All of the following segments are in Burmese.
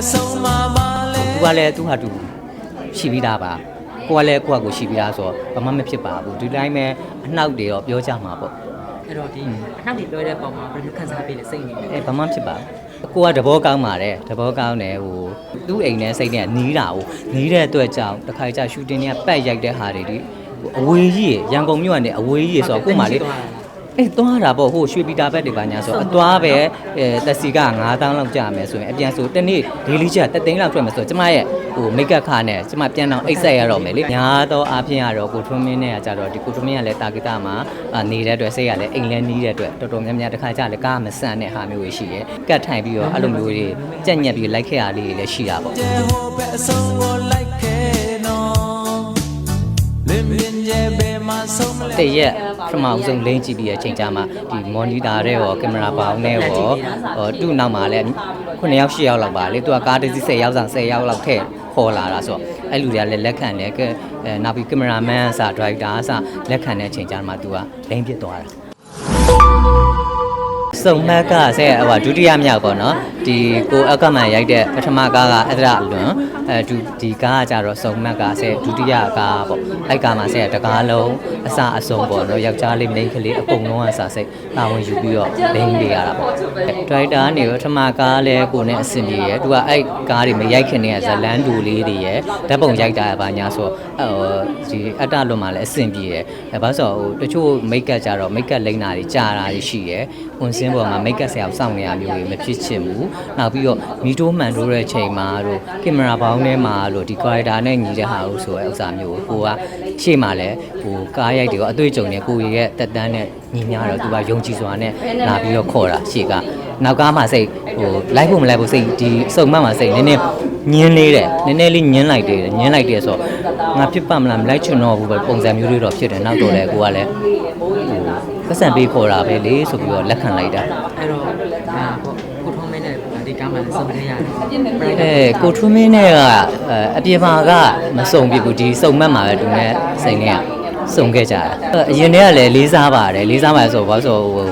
အဆုံးမှာပါလေသူကလည်းသူဟာသူရှိပြီးသားပါကိုကလည်းကိုကကိုရှိပြီးသားဆိုတော့ဘာမှမဖြစ်ပါဘူးဒီတိုင်းပဲအနှောက်တွေတော့ပြောကြမှာပေါ့အဲ့တော့ဒီအနောက်တွေပြောတဲ့ပုံမှာဘယ်လိုခံစားပေးလဲစိတ်နေလဲအဲဘာမှဖြစ်ပါဘူးကိုကတဘောကောင်းပါတယ်တဘောကောင်းတယ်ဟိုသူ့အိမ်နဲ့စိတ်နဲ့နီးတာဟိုနီးတဲ့အတွက်ကြောင့်တစ်ခါကျရှူတင်တွေကပတ်ရိုက်တဲ့ဟာတွေဒီဟိုအဝေးကြီးရရန်ကုန်မြို့ကနေအဝေးကြီးဆိုတော့ကို့မှာလေ အေးသွားတာပေါ့ဟိုရွှေပြည်တာဘက်တွေပါညာဆိုအသွားပဲအဲတက်စီက9000လောက်ကြာမယ်ဆိုရင်အပြန်ဆိုတစ်နေ့ဒေးလီချက်တက်သိန်းလောက်ထွက်မယ်ဆိုတော့ကျမရဲ့ဟိုမိတ်ကပ်ခါနဲ့ကျမပြန်တော့အိတ်ဆက်ရတော့မယ်လေညာတော့အားဖြင့်ကတော့ကိုထွန်းမင်းနဲ့ကကြတော့ဒီကိုထွန်းမင်းကလည်းတာဂီတာမှာအာနေတဲ့အတွက်စိတ်ကလည်းအိမ်လည်းနီးတဲ့အတွက်တော်တော်များများတစ်ခါကျလည်းကားမဆန်တဲ့ဟာမျိုးတွေရှိတယ်ကတ်ထိုင်ပြီးတော့အဲ့လိုမျိုးတွေကြက်ညက်ပြီးလိုက်ခဲ့ရလေးတွေလည်းရှိတာပေါ့ကျဲဟိုဘက်အဆုံးကိုလိုက်ခဲ့နော်လင်းမြင်ကျဲဘယ်မှာဆုံးမလဲတရက် ပထမအဆုံးလိမ့်ကြည့်ပြီးတဲ့အချိန်ကျမှဒီမော်နီတာတဲ့ရောကင်မရာပေါင်းနဲ့ရောဟိုသူ့နောက်မှာလည်း9ယောက်10ယောက်လောက်ပါလေသူကကားတစ်စီး10ယောက်ဆောင်10ယောက်လောက်ထည့်ခေါ်လာတာဆိုတော့အဲ့လူတွေကလည်းလက်ခံတယ်ကဲအဲနောက်ပြီးကင်မရာမန်အစဒရိုက်တာအစလက်ခံတဲ့အချိန်ကျမှသူကလိမ့်ပြစ်သွားတာစုံမက်ကဆဲဟိုဒုတိယမြောက်ပေါ့နော် ဒီကိုအကမန်ရိုက်တဲ့ပထမကားကအဒရအလွန်အဲဒုဒီကားကကြတော့စုံမက်ကဆဲဒုတိယကားပေါ့အဲ့ကားမှာဆဲတကားလုံးအစအဆုံးပေါ့နော်ယောက်ျားလေးမိန်းကလေးအကုန်လုံးအစစိတ်တာဝန်ယူပြီးတော့လိမ့်နေရတာပေါ့ဒရိုက်တာကနေပထမကားလဲကိုနဲ့အဆင်ပြေရယ်သူကအဲ့ကားတွေမရိုက်ခင်နေရဇလန်းတူလေးတွေရယ်ဓာတ်ပုံရိုက်တာပါညာဆိုဟိုဒီအတ္တလွန်မှာလည်းအဆင်ပြေရယ်အဲဘာလို့ဆိုဟိုတချို့မိတ်ကပ်ကြတော့မိတ်ကပ်လိမ့်တာတွေကြာတာတွေရှိရယ်ဝင်စင်းပေါ်မှာမိတ်ကပ်ဆရာကိုစောင့်နေရမျိုးတွေမဖြစ်ချင်ဘူးနောက်ပြီးတော့မီတိုးမှန်တိုးတဲ့ချိန်မှာတို့ကင်မရာဘောင်းထဲမှာတို့ဒီ character နဲ့ညီတဲ့ဟာလို့ဆိုရဲဥစ္စာမျိုးကိုကိုကရှေ့မှာလည်းဟိုကားရိုက်တွေကိုအတွေ့အကြုံနဲ့ကိုရဲ့တက်တန်းနဲ့ညီညာတော့သူကယုံကြည်စွာနဲ့လာပြီးတော့ခေါ်တာရှေ့ကနောက်ကားမှာစိတ်ဟိုလိုက်ဖို့မလိုက်ဖို့စိတ်ဒီစုံမတ်မှာစိတ်နည်းနည်းညင်းလေးတယ်နည်းနည်းလေးညင်းလိုက်တယ်ညင်းလိုက်တယ်ဆိုတော့ငါဖြစ်ပါမလားမလိုက်ချင်တော့ဘူးပဲပုံစံမျိုးတွေတော့ဖြစ်တယ်နောက်တော့လေကိုကလည်းဟိုပတ်စံပေးခေါ်တာပဲလေဆိုပြီးတော့လက်ခံလိုက်တာအဲ့တော့ဒါပေါ့ကိုထုံးမင်းနဲ့ ဒီကားမှာစုံခဲ့ရတယ်အဲကိုထွန်းမင်းနဲ့ကအပြင်မှာကမစုံပြဘူးဒီစုံမတ်မှာပဲသူနဲ့စိန်နဲ့စုံခဲ့ကြတာအဲ့အရင်တည်းကလည်းလေးစားပါတယ်လေးစားပါတယ်ဆိုတော့ဘာလို့ဆိုဟို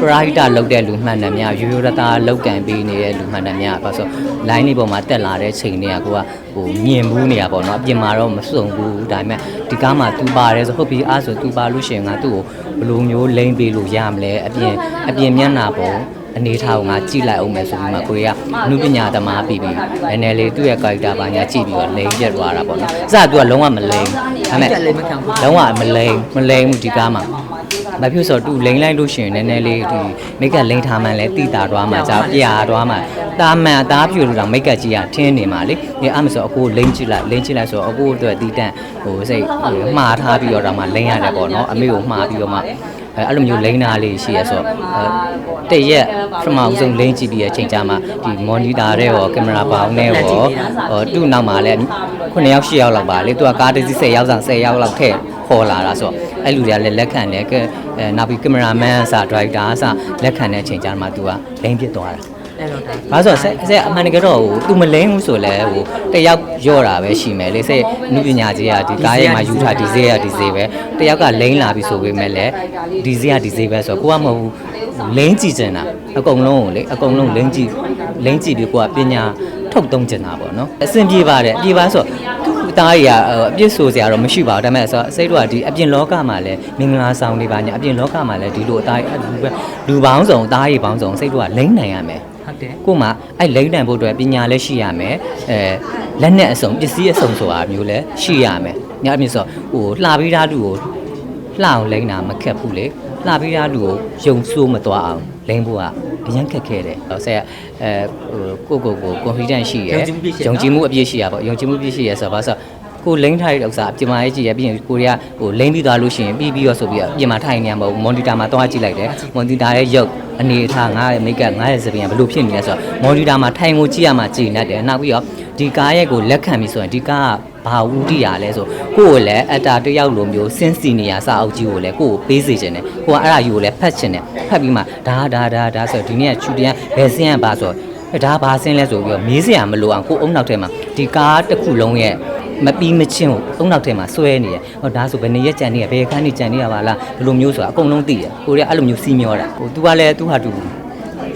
ပရိုက်တာလောက်တဲ့လူမှန်တယ်များရိုးရိုးရသားလောက်ကန်ပေးနေတဲ့လူမှန်တယ်များဘာလို့ဆို line တွေပေါ်မှာတက်လာတဲ့ချိန်တွေကကိုကဟိုမြင်ဘူးနေရပေါ့နော်အပြင်မှာတော့မစုံဘူးဒါပေမဲ့ဒီကားမှာ तू ပါတယ်ဆိုဟုတ်ပြီအားဆို तू ပါလို့ရှိရင်ငါသူ့ကိုဘယ်လိုမျိုးလိမ့်ပေးလို့ရမလဲအပြင်အပြင်မျက်နှာပေါ် အနေထားကိုငါကြည့်လိုက်အောင်မယ်ဆိုပြီးမှကိုရီးယားအမှုပညာသမားပြီးပြီးနည်းနည်းလေးသူ့ရဲ့ character ပါညာကြည့်ပြီးတော့လိမ့်ပြတ်သွားတာပေါ့နော်အစက तू ကလုံးဝမလိမ့်ဒါပေမဲ့လုံးဝမလိမ့်မလိမ့်ဘူးဒီကားမှာမဖြစ်ဆိုတော့ तू လိမ့်လိုက်လို့ရှိရင်နည်းနည်းလေးဒီမိတ်ကလိမ့်ထားမှန်းလဲတိတာသွားမှကြာပြာသွားမှတာမန်အသားပြူလို့တော့မိတ်ကကြီးကထင်းနေမှာလေဒီအမဆိုအကိုလိမ့်ကြည့်လိုက်လိမ့်ကြည့်လိုက်ဆိုတော့အကိုအတွက်တီးတန့်ဟိုစိတ်ဟိုမှားထားပြီးတော့တော့မှလိမ့်ရတယ်ပေါ့နော်အမေကိုမှားပြီးတော့မှ အဲအဲ့လိုမျိုးလိမ့်တာလေးရှိရဆိုတော့အဲတရက်ပထမအဆုံးလိမ့်ကြည့်ပြီးတဲ့အချိန်ကျမှဒီမော်နီတာတဲ့ရောကင်မရာပေါင်းနဲ့ရောဟိုသူ့နောက်မှာလည်း9ယောက်10ယောက်လောက်ပါလေသူကကားတစ်စီး10ယောက်ဆောင်10ယောက်လောက်ထည့်ခေါ်လာတာဆိုတော့အဲ့လူတွေကလည်းလက်ခံတယ်ကဲအဲနောက်ပြီးကင်မရာမန်အစဒရိုက်တာအစလက်ခံတဲ့အချိန်ကျမှသူကလိမ့်ပြစ်သွားတာအဲ့တော့ဒါ။ ဘာလို့ဆိုတော့ဆက်ဆက်အမှန်တကယ်တော့ဟို तू မလိမ့်ဘူးဆိုလဲဟိုတယောက်ရော့တာပဲရှိမယ်လေဆက်နုပညာကြီးကဒီကားရဲ့မှာယူထားဒီဈေးကဒီဈေးပဲတယောက်ကလိမ့်လာပြီဆိုပေမဲ့လည်းဒီဈေးကဒီဈေးပဲဆိုတော့ကိုကမဟုတ်ဘူးလိမ့်ကြည့်ကျင်တာအကုန်လုံးကိုလေအကုန်လုံးလိမ့်ကြည့်လိမ့်ကြည့်ပြီးကိုကပညာထုတ်သုံးကျင်တာပေါ့နော်အဆင်ပြေပါတယ်ပြေပါဆိုတော့သူ့သားကြီးကအပြစ်ဆိုစရာတော့မရှိပါဘူးဒါပေမဲ့ဆိုတော့စိတ်တော့ဒီအပြင်လောကမှာလည်းမင်္ဂလာဆောင်တွေပါညာအပြင်လောကမှာလည်းဒီလိုအသားကြီးလူပဲလူပေါင်းစုံအသားကြီးပေါင်းစုံစိတ်တော့လိမ့်နိုင်ရမယ် ဟုတ်တယ်ကို့မှာအဲ့လိမ့်တန်ဖို့အတွက်ပညာလည်းရှိရမယ်အဲလက်နဲ့အစုံပစ္စည်းအစုံဆိုတာမျိုးလည်းရှိရမယ်ညအပြင်ဆိုဟိုလှပြီးသားလူကိုလှအောင်လိမ့်တာမခက်ဘူးလေလှပြီးသားလူကိုယုံဆိုးမသွားအောင်လိမ့်ဖို့ကအရင်ခက်ခဲတယ်ဟိုဆက်အဲဟိုကိုကိုကို confidence ရှိရယ်ယုံကြည်မှုအပြည့်ရှိရပေါ့ယုံကြည်မှုအပြည့်ရှိရယ်ဆိုတော့ဘာလို့ကိုလိမ့်ထားတဲ့ဥစ္စာပြင်မာရေးကြည့်ရပြီးရင်ကိုရီးယားဟိုလိမ့်ပြီးသွားလို့ရှိရင်ပြီးပြီးတော့ဆိုပြီးတော့ပြင်မာထိုင်နေရမဟုတ်မွန်တီတာမှာတွားကြည့်လိုက်တယ်မွန်တီတာရဲ့ရုပ် အနေအထားငါရဲ့မိတ်ကငါရဲ့စပင်ကဘယ်လိုဖြစ်နေလဲဆိုတော့မွန်တီတာမှာထိုင်ကိုကြည့်ရမှကြည်နေတယ်နောက်ပြီးတော့ဒီကားရဲ့ကိုလက်ခံပြီးဆိုရင်ဒီကားကဘာဝူတီရလဲဆိုကိုယ့်ကိုလည်းအတာတယောက်လိုမျိုးစင်းစီနေရစာအုပ်ကြီးကိုလည်းကိုယ့်ကိုပေးစေခြင်းနဲ့ကိုကအဲ့ဒါယူကိုလည်းဖတ်ခြင်းနဲ့ဖတ်ပြီးမှဒါဒါဒါဒါဆိုဒီနေ့ကချူတရန်ဘယ်စင်းရပါဆိုတော့ဒါဘာစင်းလဲဆိုပြီးတော့မေးစရာမလိုအောင်ကိုယ်အုံနောက်ထဲမှာဒီကားတစ်ခုလုံးရဲ့ မပြီးမချင်းကိုအုံနောက်ထဲမှာဆွဲနေရဟောဒါဆိုဘယ်နေရက်ကြံနေရဘယ်ခန်းနေကြံနေရပါလားဘယ်လိုမျိုးဆိုတာအကုန်လုံးသိရကိုရီးယားအဲ့လိုမျိုးစီးမျောတာဟို तू ကလည်း तू ဟာ तू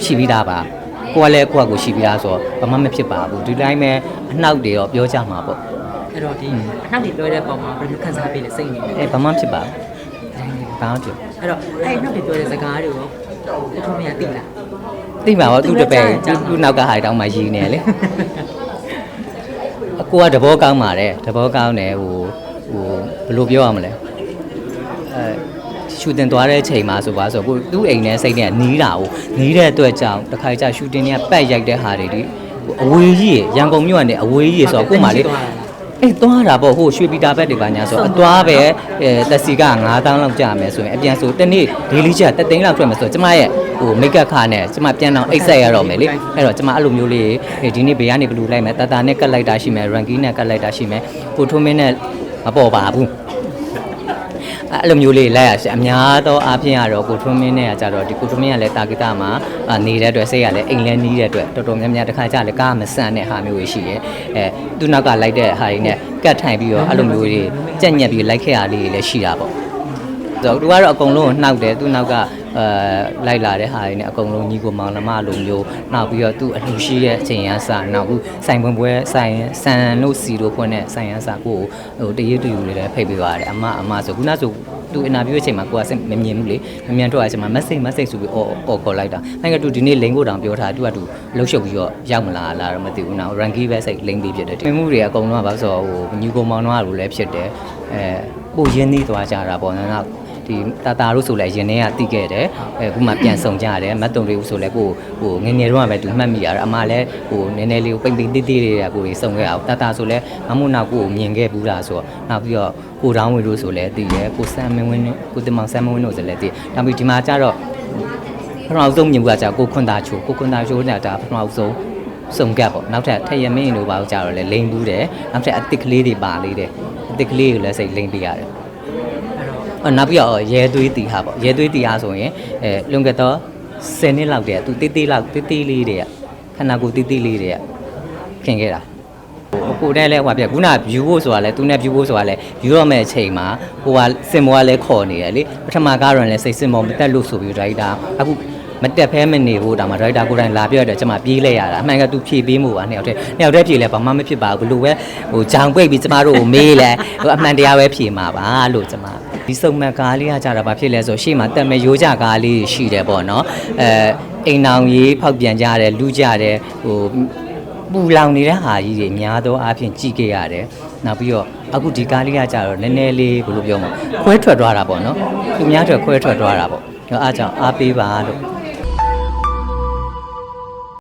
ရှိပြီးသားပါ ကိုကလည်းကိုယ့်အကိုရှိပြီးသားဆိုတော့ဘာမှမဖြစ်ပါဘူးဒီတိုင်းပဲအနှောက်တွေတော့ပြောကြမှာပေါ့ အဲ့တော့ဒီအနောက်တွေပြောတဲ့ပုံမှာဘယ်လိုခံစားပေးလဲစိတ်နေလဲ အဲဘာမှဖြစ်ပါဘူးဘာမှဖြစ် အဲ့တော့အဲ့အနောက်တွေပြောတဲ့စကားတွေကိုကိုထုံးမရသိလား သိမှာပေါ့သူတပည့်သူသူနောက်ကဟာတောင်းမှရည်နေလေ အကိုကတဘောကောင်းပါတယ်တဘောကောင်းတယ်ဟိုဟိုဘယ်လိုပြောရမလဲအဲရှူတင်သွားတဲ့ချိန်မှာဆိုပါဆိုကိုသူ့အိမ်နဲ့စိတ်နဲ့နီးတာကိုနီးတဲ့အတွက်ကြောင့်တစ်ခါကြာရှူတင်တွေကပတ်ရိုက်တဲ့ဟာတွေဒီအဝေးကြီးရန်ကုန်မြို့ကနေအဝေးကြီးဆိုတော့ကို့မှာလေအေးသွားတာပေါ့ဟိုရွှေပီတာဘက်တွေပါညာဆိုအသွားပဲအဲတက်စီက9000လောက်ကြာမယ်ဆိုရင်အပြန်ဆိုတစ်နေ့ဒေးလီချက်တက်သိန်းလောက်ထွက်မယ်ဆိုတော့ကျမရဲ့ ဟိုမိတ်ကပ်ခါနဲ့ကျမပြန်တော့အိတ်ဆက်ရတော့မယ်လေအဲ့တော့ကျမအဲ့လိုမျိုးလေးအေးဒီနေ့ဘေးကနေဘလူးလိုက်မယ်တာတာနဲ့ကတ်လိုက်တာရှိမယ်ရန်ကီနဲ့ကတ်လိုက်တာရှိမယ်ကိုထိုးမင်းနဲ့မပေါ်ပါဘူးအဲ့လိုမျိုးလေးလိုက်ရရှိအများသောအားဖြင့်ကတော့ကိုထွန်းမင်းနဲ့ကကြတော့ဒီကိုထွန်းမင်းကလည်းတာဂီတာမှာအာနေတဲ့အတွက်စိတ်ကလည်းအိမ်လဲနီးတဲ့အတွက်တော်တော်များများတစ်ခါကြာလည်းကားမဆန့်တဲ့ဟာမျိုးတွေရှိတယ်အဲသူ့နောက်ကလိုက်တဲ့ဟာတွေနဲ့ကတ်ထိုင်ပြီးတော့အဲ့လိုမျိုးတွေကြက်ညက်ပြီးလိုက်ခဲ့ရလေးတွေလည်းရှိတာပေါ့ ဆိုတော့သူကတော့အကုန်လုံးကိုနှောက်တယ်သူ့နောက်ကအဲလိုက်လာတဲ့ဟာတွေနဲ့အကုန်လုံးညီကိုမောင်နှမလိုမျိုးနောက်ပြီးတော့သူ့အလှရှိရဲ့အချိန်ရန်စာနောက်ဘူးဆိုင်ပွင့်ပွဲဆိုင်ဆန်တို့စီတို့ဖွင့်တဲ့ဆိုင်ရန်စာကိုဟိုတရေတူလေးလည်းဖိတ်ပေးသွားတယ်အမအမဆိုခုနဆိုသူအင်တာဗျူးအချိန်မှာကိုကစမမြင်ဘူးလေမမြင်တော့အချိန်မှာ message message ဆိုပြီးအော်အော်ခေါ်လိုက်တာအဲ့ကတူဒီနေ့လိန်ကိုတောင်ပြောထားသူကတူလှုပ်ရှုပ်ပြီးတော့ရောက်မလာလားတော့မသိဘူးနော် ranky ပဲစိတ်လိန်ပြီးဖြစ်တယ်တင်မှုတွေအကုန်လုံးကဘာလို့ဆိုတော့ဟိုညီကိုမောင်နှမတို့လည်းဖြစ်တယ်အဲပို့ရင်းနှီးသွားကြတာပေါ့နော် ဒီတာတာတို့ဆိုလည်းရင်ထဲကတိခဲ့တယ်အဲခုမှပြန်ဆောင်ကြတယ်မတ်တုံလေးဆိုလည်းကိုဟိုငငယ်တော့ကပဲသူမှတ်မိရတာအမလည်းဟိုနည်းနည်းလေးကိုပိမ့်ပိမ့်တိတိလေးတွေကကိုကြီးစုံခဲ့အောင်တာတာဆိုလည်းမမှုနောက်ကိုမြင်ခဲ့ဘူးလားဆိုတော့နောက်ပြီးတော့ကိုတောင်းဝေတို့ဆိုလည်းတည်ရဲကိုဆမ်မင်းဝင်းကိုတင်မောင်ဆမ်မင်းဝင်းတို့ဆိုလည်းတည်နောက်ပြီးဒီမှာကျတော့ပထမဆုံးမြင်ဘူးကကြာကိုခွန်တာချိုကိုခွန်တာချိုနဲ့ဒါပထမဆုံးစုံကပ်ပေါ့နောက်ထပ်ထက်ရမင်းတို့ပါကြတော့လေလိန်ဘူးတယ်နောက်ထပ်အစ်စ်ကလေးတွေပါလေးတယ်အစ်စ်ကလေးကိုလည်းစိတ်လိန်ပေးရတယ်အော် နောက်ပြီးတော့ရဲသွေးတီဟာပေါ့ရဲသွေးတီဟာဆိုရင်အဲလွန်ခဲ့တော့10နှစ်လောက်တည်းကသူတေးသေးလောက်တေးသေးလေးတွေကခန္ဓာကိုယ်တေးသေးလေးတွေကခင်ခဲ့တာဟိုကိုတဲ့လဲဟိုပြခုန view ဖို့ဆိုတာလဲသူနဲ့ view ဖို့ဆိုတာလဲ view ရမယ့်အချိန်မှာဟိုကစင်မောကလည်းခေါ်နေတယ်လေပထမကားရုံလဲစိတ်စင်မောမတက်လို့ဆိုပြီးဒရိုက်တာအခုမတက်ဖဲမနေဘူးဒါမှဒရိုက်တာကိုယ်တိုင်လာပြောတယ်ကျွန်မပြေးလိုက်ရတာအမှန်ကသူဖြည့်ပေးမှုပါနှစ်ယောက်တည်းနှစ်ယောက်တည်းဖြည့်လဲဘာမှမဖြစ်ပါဘူးဘလို့ပဲဟိုဂျောင်ပိတ်ပြီးကျမတို့ကိုမေးလဲဟိုအမှန်တရားပဲဖြည့်မှာပါလို့ကျမ ဒီစုံမက်ကားလေးကကြတာဘာဖြစ်လဲဆိုရှေ့မှာတက်မဲ့ရိုးကြကားလေးရှိတယ်ပေါ့နော်အဲအိမ်အောင်ကြီးဖောက်ပြန်ကြတယ်လူကြတယ်ဟိုပူလောင်နေတဲ့ဟာကြီးတွေအများသောအားဖြင့်ကြည့်ခဲ့ရတယ်နောက်ပြီးတော့အခုဒီကားလေးကကြတော့နည်းနည်းလေးဘယ်လိုပြောမလဲခွဲထွက်သွားတာပေါ့နော်သူများတွေခွဲထွက်သွားတာပေါ့အဲအားကြောင့်အားပေးပါလို့